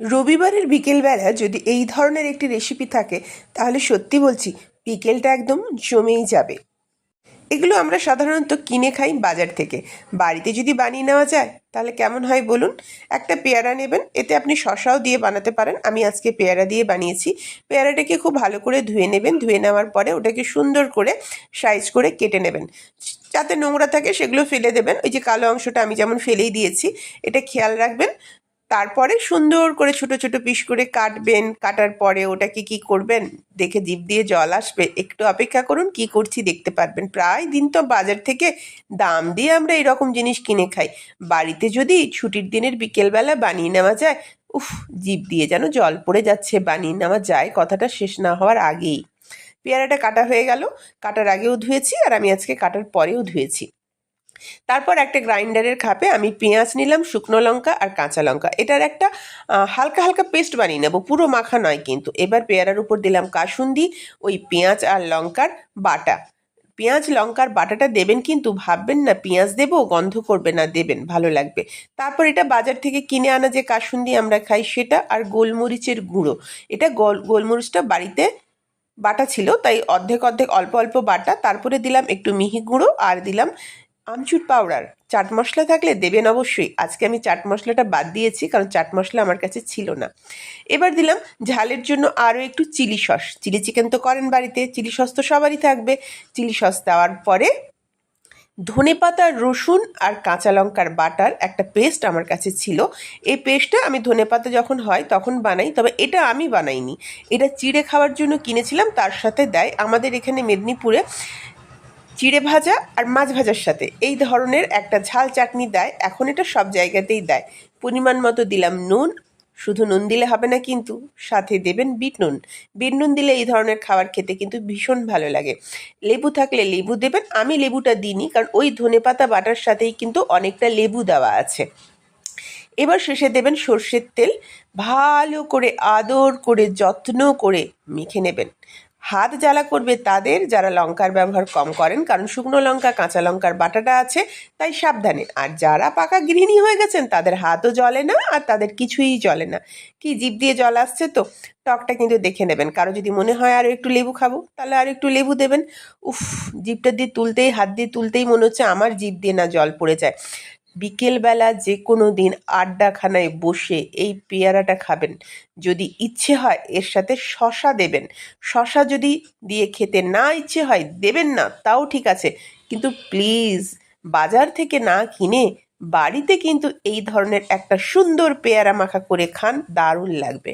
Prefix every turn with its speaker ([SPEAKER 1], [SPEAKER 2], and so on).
[SPEAKER 1] রবিবারের বিকেলবেলা যদি এই ধরনের একটি রেসিপি থাকে, তাহলে সত্যি বলছি, বিকেলটা একদম জমেই যাবে। এগুলো আমরা সাধারণত কিনে খাই বাজার থেকে। বাড়িতে যদি বানিয়ে নেওয়া যায়, তাহলে কেমন হয় বলুন? একটা পেয়ারা নেবেন, এতে আপনি শশাও দিয়ে বানাতে পারেন। আমি আজকে পেয়ারা দিয়ে বানিয়েছি। পেয়ারাটাকে খুব ভালো করে ধুয়ে নেবেন। ধুয়ে নেওয়ার পরে ওটাকে সুন্দর করে সাইজ করে কেটে নেবেন। যাতে নোংরা থাকে, সেগুলো ফেলে দেবেন। ওই যে কালো অংশটা আমি যেমন ফেলেই দিয়েছি, এটা খেয়াল রাখবেন। তারপরে সুন্দর করে ছোট ছোট পিস করে কাটবেন। কাটার পরে ওটাকে কি করবেন? দেখে জিভ দিয়ে জল আসবে। একটু অপেক্ষা করুন, কি করছি দেখতে পারবেন। প্রায় দিন তো বাজার থেকে দাম দিয়ে আমরা এরকম জিনিস কিনে খাই। বাড়িতে যদি ছুটির দিনের বিকেলবেলা বানিয়ে নেওয়া যায়, উফ জিভ দিয়ে যেন জল পড়ে যাচ্ছে, বানিয়ে নেওয়া যায়, কথাটা শেষ না হওয়ার আগেই। পেয়ারাটা কাটা হয়ে গেল। কাটার আগেও ধুয়েছি আর আমি আজকে কাটার পরেও ধুয়েছি। তারপর একটা গ্রাইন্ডারের খাপে আমি পেঁয়াজ নিলাম, শুকনো লঙ্কা আর কাঁচা লঙ্কা। এটার একটা হালকা হালকা পেস্ট বানিয়ে নেব, পুরো মাখা নয় কিন্তু। এবার পেয়ারার উপর দিলাম কাসুন্দি, ওই পেঁয়াজ আর লঙ্কার বাটা। পেঁয়াজ, লঙ্কার বাটাটা দেবেন কিন্তু ভাববেন না, পেঁয়াজ দেবো, গন্ধ করবে না, দেবেন, ভালো লাগবে। তারপর এটা বাজার থেকে কিনে আনা যে কাসুন্দি আমরা খাই, সেটা আর গোলমরিচের গুঁড়ো। এটা গোল, গোলমরিচটা বাড়িতে বাটা ছিল, তাই অর্ধেক অর্ধেক অল্প অল্প বাটা। তারপরে দিলাম একটু মিহি গুঁড়ো আর দিলাম আমচুর পাউডার। চাট মশলা থাকলে দেবেন অবশ্যই। আজকে আমি চাট মশলাটা বাদ দিয়েছি কারণ চাট মশলা আমার কাছে ছিল না। এবার দিলাম ঝালের জন্য আরও একটু চিলি সস। চিলি চিকেন তো করেন বাড়িতে, চিলি সস তো সবারই থাকবে। চিলি সস দেওয়ার পরে ধনেপাতা রসুন আর কাঁচা লঙ্কার বাটার একটা পেস্ট আমার কাছে ছিল। এই পেস্টটা আমি ধনেপাতা যখন হয় তখন বানাই, তবে এটা আমি বানাইনি। এটা চিড়ে খাওয়ার জন্য কিনেছিলাম, তার সাথে দেয়। আমাদের এখানে মেদিনীপুরে চিড়ে ভাজা আর মাছ ভাজার সাথে। এই ধরনের একটা ঝাল চাটনি দেয়, এখন এটা সব জায়গাতেই দেয়। পরিমাণ মতো দিলাম নুন, শুধু নুন দিলে হবে না কিন্তু, সাথে দেবেন বিট নুন। বিট নুন দিলে এই ধরনের খাবার খেতে কিন্তু ভীষণ ভালো লাগে। লেবু থাকলে লেবু দেবেন, আমি লেবুটা দিইনি, কারণ ওই ধনেপাতা বাটার সাথেই কিন্তু অনেকটা লেবু দেওয়া আছে। এবার শেষে দেবেন সর্ষের তেল, ভালো করে আদর করে, যত্ন করে মেখে নেবেন। হাত জ্বালা করবে তাদের যারা লঙ্কার ব্যবহার কম করেন, কারণ শুকনো লঙ্কা, কাঁচা লঙ্কার বাটাটা আছে, তাই সাবধানে। আর যারা পাকা গৃহিণী হয়ে গেছেন, তাদের হাতও জ্বলে না আর তাদের কিছুই জ্বলে না। কি জিভ দিয়ে জল আসছে তো? টকটা কিন্তু দেখে নেবেন। কারও যদি মনে হয় আরও একটু লেবু খাব, তাহলে আর একটু লেবু দেবেন। উফ, জিভটা দিয়ে তুলতেই, হাত দিয়ে তুলতেই মনে হচ্ছে আমার জিভ দিয়ে না জল পড়ে যায়। বিকেলবেলা যে কোনো দিন আড্ডাখানায় বসে এই পেয়ারাটা খাবেন। যদি ইচ্ছে হয় এর সাথে শশা দেবেন। শশা যদি দিয়ে খেতে না ইচ্ছে হয় দেবেন না, তাও ঠিক আছে। কিন্তু প্লিজ, বাজার থেকে না কিনে বাড়িতে কিন্তু এই ধরনের একটা সুন্দর পেয়ারা মাখা করে খান, দারুণ লাগবে।